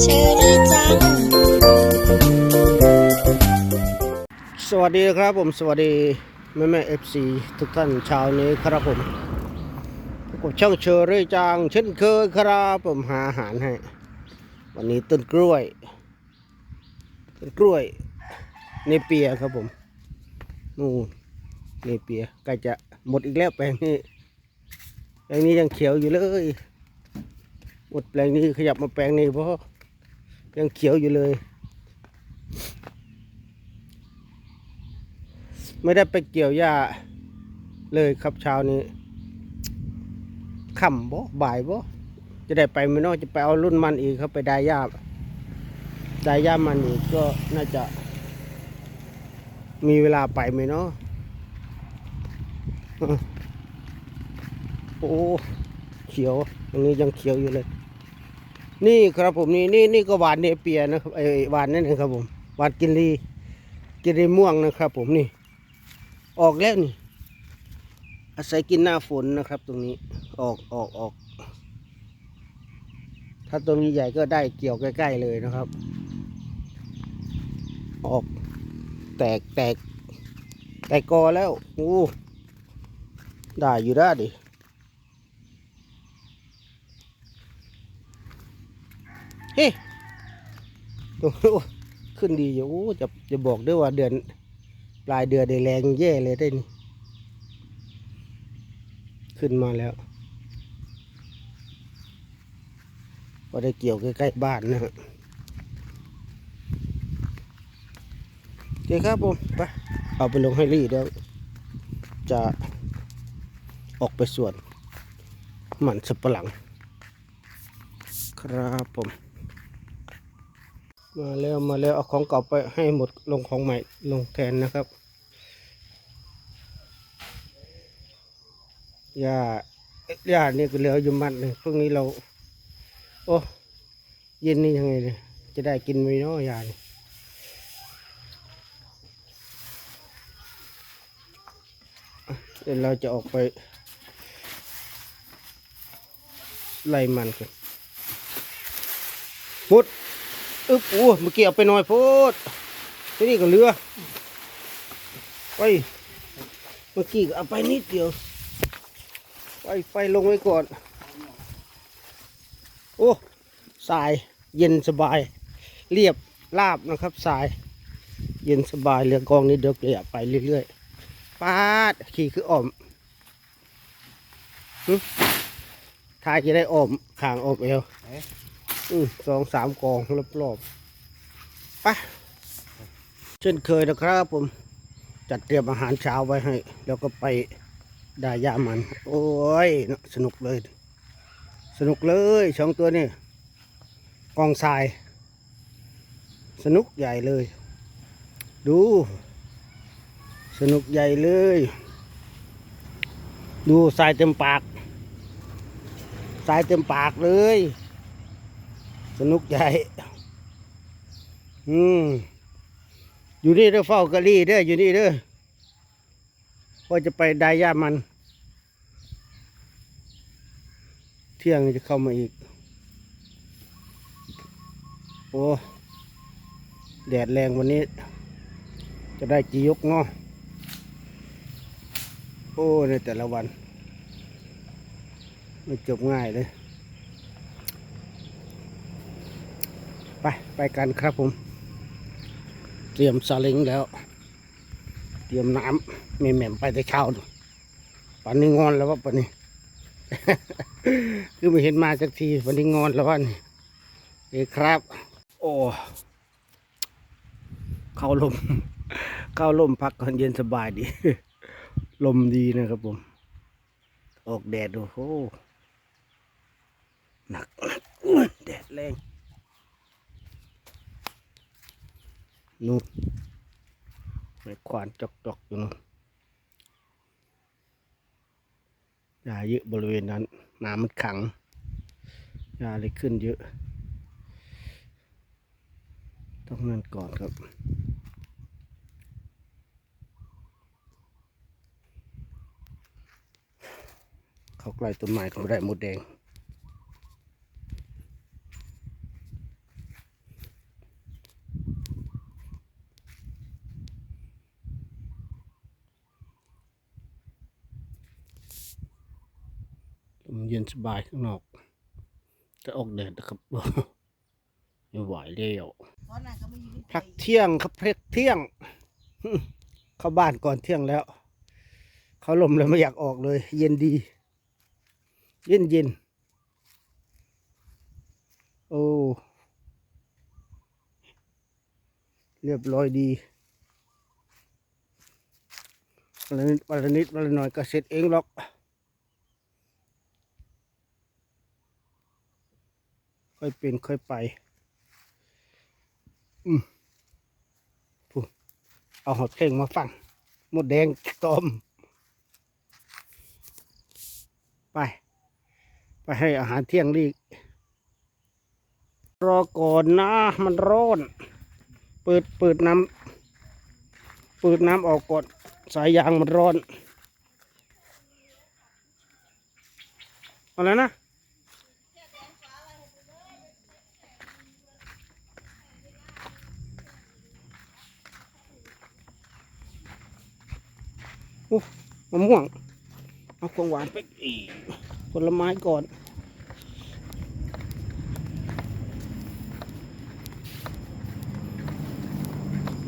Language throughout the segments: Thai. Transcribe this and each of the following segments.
เชอรี่จัง สวัสดีครับผม สวัสดี แม่แม่เอฟซีทุกท่านเชาวนี้ครับผมพบกับช่างเชอรี่จางเช่นเคยครับผมหาอาหารให้ วันนี้ต้นกล้วย ต้นกล้วยเนเปียครับผมนู่นเนเปียใกล้จะหมดอีกแล้วแปลงนี้ แปลงนี้ยังเขียวอยู่เลยหมดแปลงนี้ขยับมาแปลงนี้เพราะยังเขียวอยู่เลย ไม่ได้ไปเกี่ยวหญ้าเลยครับเช้านี้ค่ำบ่บ่ายบ่จะได้ไปไหม่นอกจะไปเอารุ่นมันอีกครับไปได้หญ้าได้หญ้ามันอีกก็น่าจะ มีเวลาไปไหมเนาะ โอ้เขียวตรงนี้ยังเขียวอยู่เลย นี่ครับผมนี่นี่นี่ก็หวานเนเปียนะครับไอหวานนั่นเองครับผมหวานกินรีกินรีม่วงนะครับ ผมนี่ ออกแล้วนี่ อาศัยกินหน้าฝนนะครับ ตรงนี้ออกออกออก ถ้าตรงนี้ใหญ่ก็ได้เกี่ยวใกล้ ๆ เลยนะครับ ออก แตกแตกแตกกอแล้ว โอ้ได้อยู่ได้ดิ เฮ้ตรงนี้โอ้ขึ้นดีอยู่จะจะบอกด้วยว่าเดือน ปลายเดือนได้แรงแย่เลยได้นี่ขึ้นมาแล้วก็ได้เกี่ยวใกล้ๆบ้านนะฮะโอเคครับผมไปเอาไปลงให้รีดแล้วจะออกไปสวนมันสับปะหลัง ครับผม มาแล้วมาแล้วเอาของเก่าไปให้หมดลงของใหม่ลงแทนนะครับยาหญ้านี่ก็เหลืออยู่มัดหนึ่งพวกนี้เรา โอ้เย็นนี่ยังไงเนี่ยจะได้กินไหมเนาะยานี่เดี๋ยวเราจะออกไป ไล่มันกันพุด อึ๊บโอ้เมื่อกี้เอาไปหน่อยโพดที่นี่ก็เรือไปเมื่อกี้ก็เอาไปนิดเดียวไปไฟลงไว้ก่อน โอ้สายเย็นสบาย เรียบราบนะครับสาย เย็นสบายเรือกองนี้เดือกเลยไปเรื่อยๆปาดขี่คืออ่อมทายจะได้อ่อมขางอ่อมเอว อืมสองสามกองรอบๆไปเช่นเคยนะครับผมจัดเตรียมอาหารเช้าไว้ให้ แล้วก็ไปด้ยามัน โอ้ยสนุกเลย สนุกเลยสองตัวนี่กองทราย สนุกใหญ่เลย ดู สนุกใหญ่เลย ดูทรายเต็มปากทรายเต็มปากเลย สนุกใหญ่อืมอยู่นี่เด้อเฝ้ากะลี่เด้ออยู่นี่เด้อว่าจะไปไดายามัน เที่ยงจะเข้ามาอีก โอ้แดดแรงวันนี้ จะได้กี่ยกเนาะโอ้ในแต่ละวัน ไม่จบง่ายเลย ไปไปกันครับผม เตรียมซาเล้งแล้ว เตรียมน้ำแม่แหม่มไปแต่เช้าดูปันนี้งอนแล้วว่าปันนี้ คือไม่เห็นมาสักทีวันนี้งอนแล้วว่านี่เอ้ครับ โอ้เข้าลม เข้าลมพักก่อนเย็นสบายดี ลมดีนะครับผม ออกแดดดูโอ้หนักหนักแดดแรง นู่นไม้ขวานจอกจอกๆอยู่นู่นยาเยอะบริเวณนั้นน้ำมันขังยาเลยขึ้นเยอะ ต้องนั่นก่อนครับเขาใกล้ต้นไม้ก็ไม่ได้หมดแดง ลมเย็นส บายข้างนอกแต่ออกแดดนะครับไม่ไหวแล้วพักเที่ยงครับพักเที่ยง เข้าบ้านก่อนเที่ยงแล้ว เขาลมเลยไม่อยากออกเลย เย็นดี เย็นเย็นโอ้เรียบร้อยดีวันละนิดวันละนิดวันละหน่อยก็เสร็จเองหรอก ค่อยเป็นค่อยไป อืมพูเอาหอดเพลงมาฟัง หมดแดงตอม ไป ไปให้อาหารเที่ยงลีกรอก่อนนะ มันร้อน เปิดเปิดน้ำเปิดน้ำออกก่อน สายยางมันร้อน อะไรนะ โอ้มะม่วง เอาของหวานไปอีกผลไม้ก่อน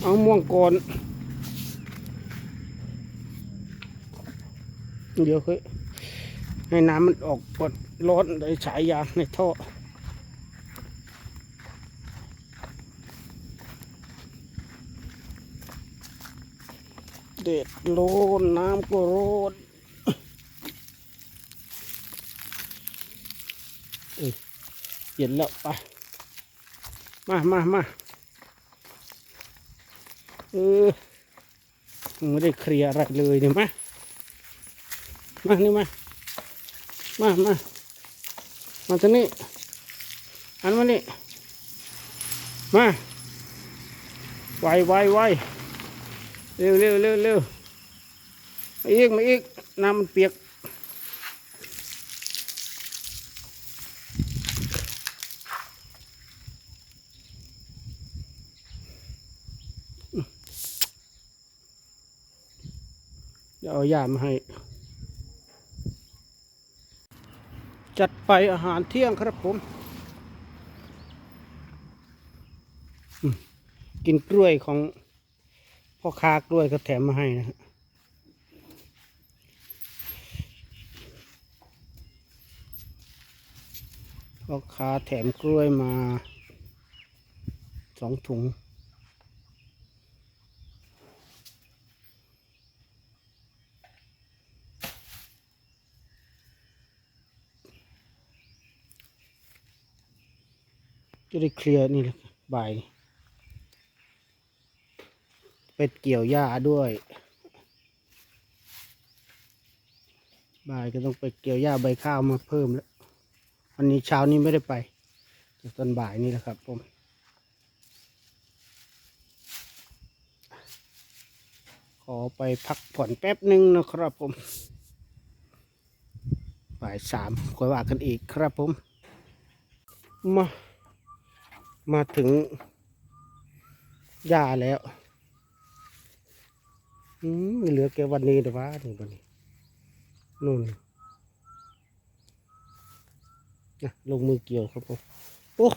เอาม่วงก่อน เดี๋ยวคือให้น้ำมันออกก่อนร้อนได้ฉายยางในท่อ ด็ดโลนน้ำก็โรนเอ้ยเย็นแล้วไป มามามาเออไม่ได้เคลียร์อะไรเลยเนี่ยมามานี่มา มามามาตรงนี้ อันมานี่มาไวไวไว เร็วเร็วเร็วเร็วมาอีกมาอีกน้ำมันเปียกเดี๋ยวเอายามาให้ จัดไปอาหารเที่ยงครับผมอืมกินกล้วยของ พ่อค้ากล้วยก็แถมมาให้นะฮะพ่อค้าแถมกล้วยมาสองถุง จะได้เคลียร์นี่แหละบ่าย เป็ดเกี่ยวหญ้าด้วยบ่ายก็ต้องไปเกี่ยวหญ้าใบข้าวมาเพิ่มแล้ววันนี้เช้านี้ไม่ได้ไปแต่ตอนบ่ายนี่แหละครับผมขอไปพักผ่อนแป๊บหนึ่งนะครับผมบ่ายสามค่อยว่ากันอีกครับผม มา มาถึงหญ้าแล้ว อืมเหลือแค่วันนี้แต่ว่าถึงวันนี้นู่นนะลงมือเกี่ยวครับผมโอ้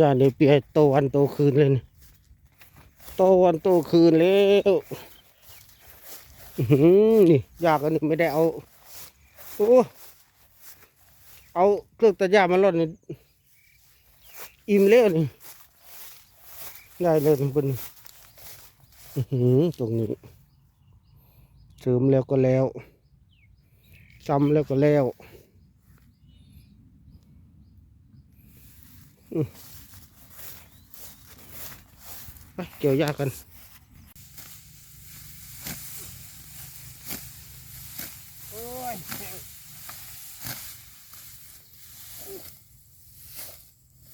ยาเนี่ยเปียโตวันโตคืนเลยนี่โตวันโตคืนแล้วอือหือนี่ยากอันนี้ไม่ได้เอาโอ้เอาเครื่องตัดหญ้ามาลดนี่อิ่มแล้วนี่ได้เลยทุกคนอื้อหือ ตรงนี้เสริมแล้วก็แล้วซ้ำแล้วก็แล้วไปเกี่ยวยากันโอ้ย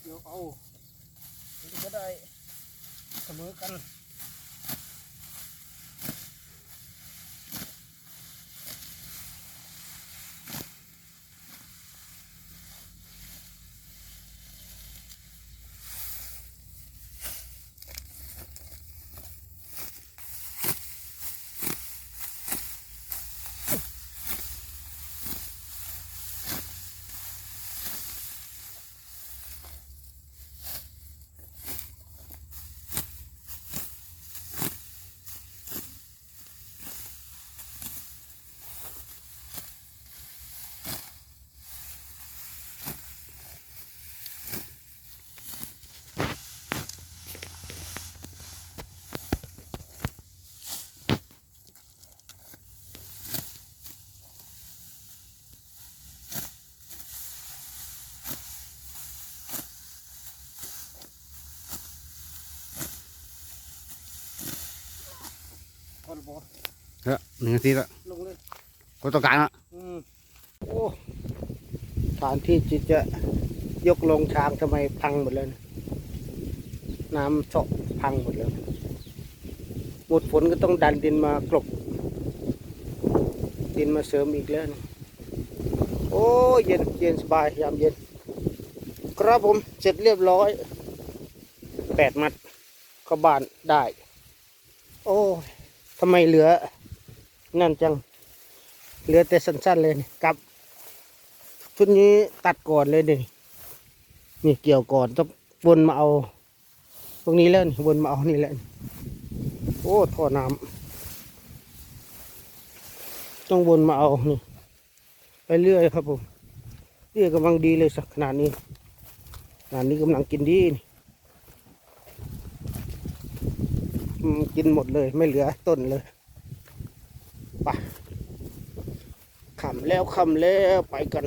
เดี๋ยวเอาจะได้เสมอกัน อ หนึ่งนาทีละลงเลยก็ต้องการละอืมโอ้ฐานที่จิตจะยกลงช้างทำไมพังหมดเลยนะน้ำเจาะพังหมดเลยหมดฝนก็ต้องดันดินมากลบดินมาเสริมอีกแล้วนะโอ้เย็นเย็นสบายยามเย็น ครับผมเสร็จเรียบร้อยแปดมัดเข้าบ้านได้ โอ้ยทำไมเหลือ นั่นจัง เหลือแต่สั้นๆเลยนี่กับ ชุดนี้ตัดก่อนเลยนี่นี่เกี่ยวก่อนต้องวนมาเอาตรงนี้แล้วนี่วนมาเอานี่แหละโอ้ท่อน้ำต้องวนมาเอานี่ไปเรื่อยครับผมเรื่อยกำลังดีเลยสักขนาดนี้ขนาดนี้กำลังกินดีนี่กินหมดเลยไม่เหลือต้นเลยไป ขำ แล้วขำแล้วไปกัน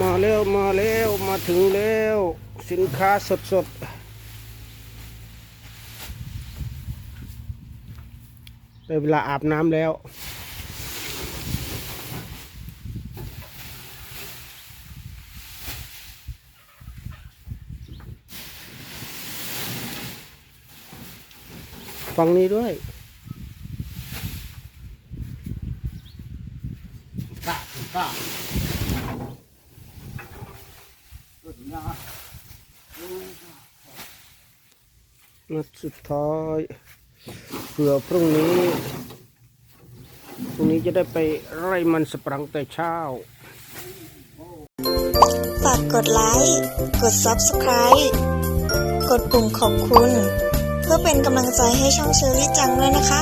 มาแล้วมาแล้วมาถึงแล้ว สินค้าสดสดได้เวลาอาบน้ำแล้ว ฝั่งนี้ด้วยกะกะนัดสุดท้ายเผื่อพรุ่งนี้ พรุ่งนี้จะได้ไปไร่มันสปรังแต่เช้า ฝากกดไลค์ กด Subscribe กดปุ่มขอบคุณ เพื่อเป็นกำลังใจให้ช่องเชอรี่จังด้วยนะคะ